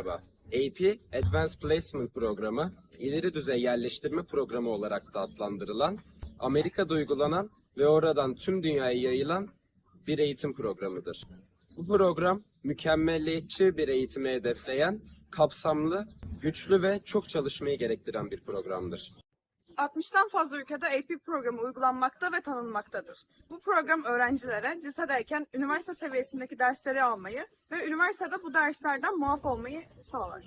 Merhaba. AP Advanced Placement Programı, ileri düzey yerleştirme programı olarak da adlandırılan, Amerika'da uygulanan ve oradan tüm dünyaya yayılan bir eğitim programıdır. Bu program mükemmelliyetçi bir eğitimi hedefleyen, kapsamlı, güçlü ve çok çalışmayı gerektiren bir programdır. 60'tan fazla ülkede AP programı uygulanmakta ve tanınmaktadır. Bu program öğrencilere lisedeyken üniversite seviyesindeki dersleri almayı ve üniversitede bu derslerden muaf olmayı sağlar.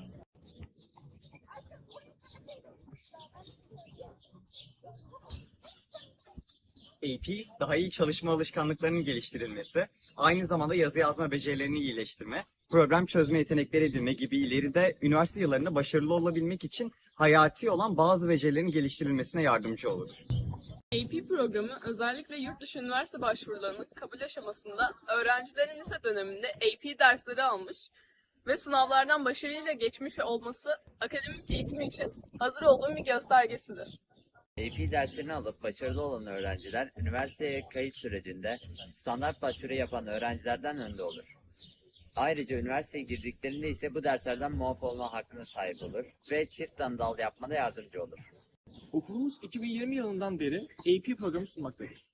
AP, daha iyi çalışma alışkanlıklarının geliştirilmesi, aynı zamanda yazı yazma becerilerini iyileştirme, problem çözme yetenekleri edinme gibi ileride üniversite yıllarında başarılı olabilmek için hayati olan bazı becerilerin geliştirilmesine yardımcı olur. AP programı özellikle yurt dışı üniversite başvurularının kabul aşamasında öğrencilerin lise döneminde AP dersleri almış ve sınavlardan başarıyla geçmiş olması akademik eğitim için hazır olduğum bir göstergesidir. AP derslerini alıp başarılı olan öğrenciler üniversiteye kayıt sürecinde standart başvuru yapan öğrencilerden önde olur. Ayrıca üniversiteye girdiklerinde ise bu derslerden muaf olma hakkına sahip olur ve çift dal yapmada yardımcı olur. Okulumuz 2020 yılından beri AP programı sunmaktadır.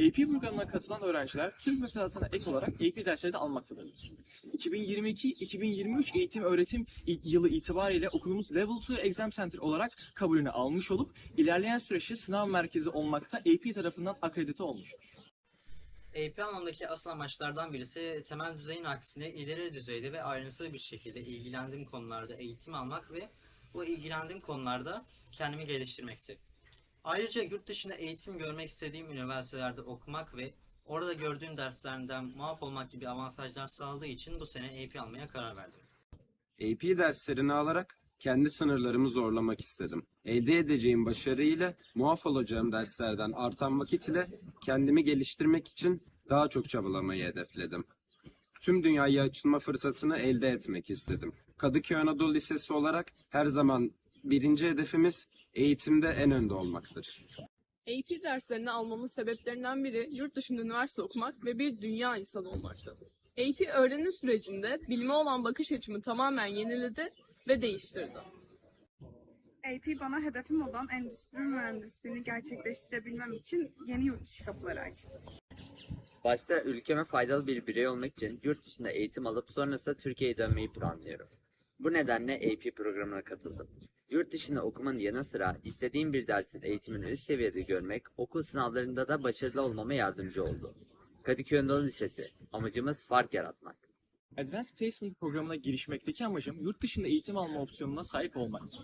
AP programına katılan öğrenciler tüm müfredatına ek olarak AP dersleri de almaktadırlar. 2022-2023 eğitim öğretim yılı itibariyle okulumuz Level 2 Exam Center olarak kabulünü almış olup ilerleyen süreçte sınav merkezi olmakta AP tarafından akredite olmuştur. AP anlamındaki asıl amaçlardan birisi temel düzeyin aksine ileri düzeyde ve ayrıntılı bir şekilde ilgilendiğim konularda eğitim almak ve bu ilgilendiğim konularda kendimi geliştirmekti. Ayrıca yurt dışında eğitim görmek istediğim üniversitelerde okumak ve orada gördüğüm derslerden muaf olmak gibi avantajlar sağladığı için bu sene AP almaya karar verdim. AP derslerini alarak kendi sınırlarımı zorlamak istedim. Elde edeceğim başarıyla muaf olacağım derslerden artan vakit ile kendimi geliştirmek için daha çok çabalamayı hedefledim. Tüm dünyaya açılma fırsatını elde etmek istedim. Kadıköy Anadolu Lisesi olarak her zaman birinci hedefimiz eğitimde en önde olmaktır. AP derslerini almamın sebeplerinden biri yurt dışında üniversite okumak ve bir dünya insanı olmaktı. AP öğrenim sürecinde bilime olan bakış açımı tamamen yeniledi ve değiştirdi. AP bana hedefim olan endüstri mühendisliğini gerçekleştirebilmem için yeni yurt dışı kapıları açtı. Başta ülkeme faydalı bir birey olmak için yurt dışında eğitim alıp sonrasında Türkiye'ye dönmeyi planlıyorum. Bu nedenle AP programına katıldım. Yurt dışında okumanın yanı sıra istediğim bir dersin eğitimini üst seviyede görmek, okul sınavlarında da başarılı olmama yardımcı oldu. Kadıköy Anadolu Lisesi, amacımız fark yaratmak. Advanced Placement programına girişmekteki amacım yurt dışında eğitim alma opsiyonuna sahip olmaktır.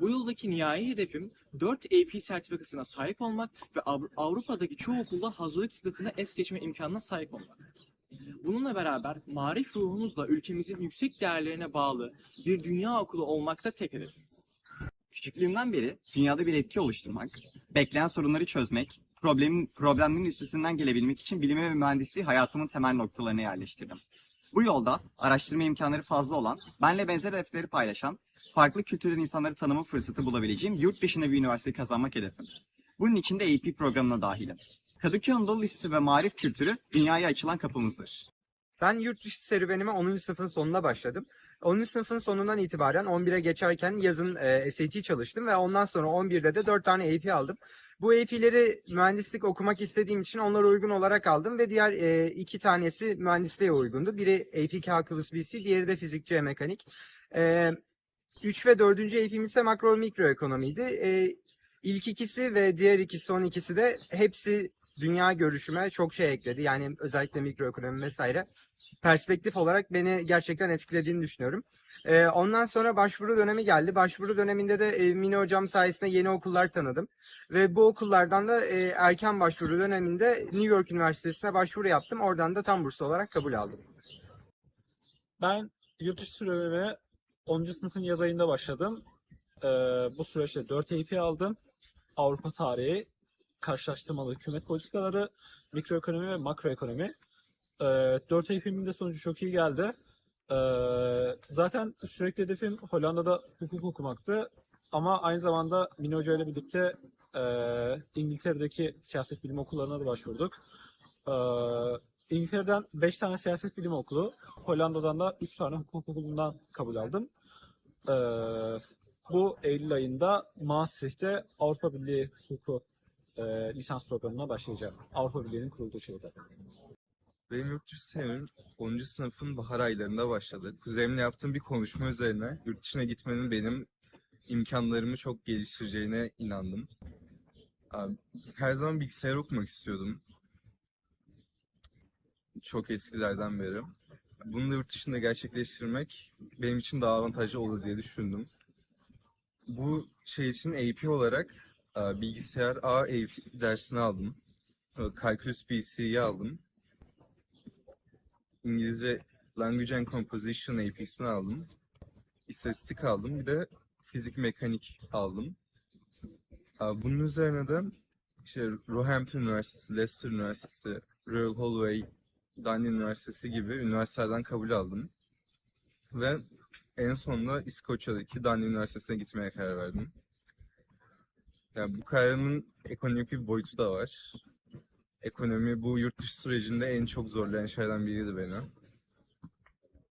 Bu yıldaki nihai hedefim 4 AP sertifikasına sahip olmak ve Av- Avrupa'daki çoğu okulda hazırlık sınıfına es geçme imkanına sahip olmak. Bununla beraber marif ruhumuzla ülkemizin yüksek değerlerine bağlı bir dünya okulu olmakta tek hedefimiz. Küçüklüğümden beri dünyada bir etki oluşturmak, bekleyen sorunları çözmek, problemin, problemlerin üstesinden gelebilmek için bilimi ve mühendisliği hayatımın temel noktalarına yerleştirdim. Bu yolda araştırma imkanları fazla olan, benle benzer hedefleri paylaşan, farklı kültürden insanları tanıma fırsatı bulabileceğim yurt dışında bir üniversite kazanmak hedefim. Bunun için de AP programına dahilim. Kadıköy Anadolu Lisesi ve Marif Kültürü dünyaya açılan kapımızdır. Ben yurt dışı serüvenime 10. sınıfın sonunda başladım. 10. sınıfın sonundan itibaren 11'e geçerken yazın e, SAT çalıştım ve ondan sonra 11'de de 4 tane AP aldım. Bu AP'leri mühendislik okumak istediğim için onlara uygun olarak aldım ve diğer e, iki tanesi mühendisliğe uygundu. Biri AP Calculus BC, diğeri de fizikçi mekanik. E, 3 ve 4. AP'miz ise makro ve mikro ekonomiydi. E, ilk ikisi ve diğer ikisi, son ikisi de hepsi dünya görüşüme çok şey ekledi. Yani özellikle mikroekonomi vesaire perspektif olarak beni gerçekten etkilediğini düşünüyorum. Ee, ondan sonra başvuru dönemi geldi. Başvuru döneminde de e, Mine hocam sayesinde yeni okullar tanıdım. Ve bu okullardan da e, erken başvuru döneminde New York Üniversitesi'ne başvuru yaptım. Oradan da tam burslu olarak kabul aldım. Ben yurt dışı sürecime 10. sınıfın yaz ayında başladım. Ee, bu süreçte 4 AP aldım. Avrupa tarihi, karşılaştırmalı hükümet politikaları, mikroekonomi ve makroekonomi. Ee, 4 AP'min de sonucu çok iyi geldi. Ee, zaten sürekli hedefim Hollanda'da hukuk okumaktı. Ama aynı zamanda Mine Hoca ile birlikte e, İngiltere'deki siyaset bilimi okullarına da başvurduk. Ee, İngiltere'den 5 tane siyaset bilimi okulu, Hollanda'dan da 3 tane hukuk okulundan kabul aldım. Ee, bu Eylül ayında Maastricht'te Avrupa Birliği hukuku e, lisans programına başlayacağım. Avrupa Birliği'nin kurulduğu şehirde. Benim yurt dışı serüvenim 10. sınıfın bahar aylarında başladı. Kuzenimle yaptığım bir konuşma üzerine yurt dışına gitmenin benim imkanlarımı çok geliştireceğine inandım. Abi, Her zaman bilgisayar okumak istiyordum. Çok eskilerden beri. Bunu da yurt dışında gerçekleştirmek benim için daha avantajlı olur diye düşündüm. Bu şey için AP olarak bilgisayar A AP dersini aldım. Sonra Calculus BC'yi aldım. İngilizce Language and Composition AP'sini aldım. İstatistik aldım. Bir de fizik mekanik aldım. Aa, Bunun üzerine de işte Roehampton Üniversitesi, Leicester Üniversitesi, Royal Holloway, Dundee Üniversitesi gibi üniversitelerden kabul aldım. Ve en sonunda İskoçya'daki Dundee Üniversitesi'ne gitmeye karar verdim. Yani bu kararımın ekonomik bir boyutu da var ekonomi bu yurt dışı sürecinde en çok zorlayan şeylerden biriydi beni.